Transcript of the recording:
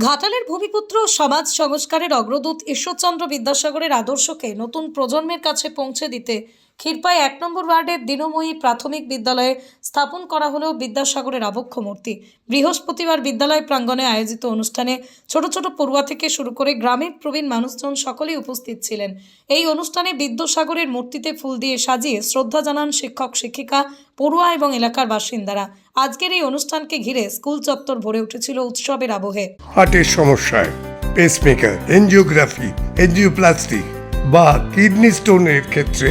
ঘাটালের ভূমিপুত্র সমাজ সংস্কারের অগ্রদূত ঈশ্বরচন্দ্র বিদ্যাসাগরের আদর্শকে নতুন প্রজন্মের কাছে পৌঁছে দিতে ক্ষীরপাই এক নম্বর ওয়ার্ডের দিনময়ী প্রাথমিক বিদ্যালয়ে স্থাপন করা হলো বিদ্যাসাগরের আবক্ষ মূর্তি। বৃহস্পতিবার বিদ্যালয় প্রাঙ্গণে আয়োজিত অনুষ্ঠানে ছোট ছোট পড়ুয়া থেকে শুরু করে গ্রামের প্রবীণ মানুষজন সকলেই উপস্থিত ছিলেন। এই অনুষ্ঠানে বিদ্যাসাগরের মূর্তিতে ফুল দিয়ে সাজিয়ে শ্রদ্ধা জানান শিক্ষক, শিক্ষিকা, পড়ুয়া এবং এলাকার বাসিন্দারা। আজকের এই অনুষ্ঠানকে ঘিরে স্কুল চত্বর ভরে উঠেছিল উৎসবের আবহে। হার্টের সমস্যায় পেসমেকার এনজিওগ্রাফি এনজিওপ্লাস্টি বা কিডনি স্টোনের ক্ষেত্রে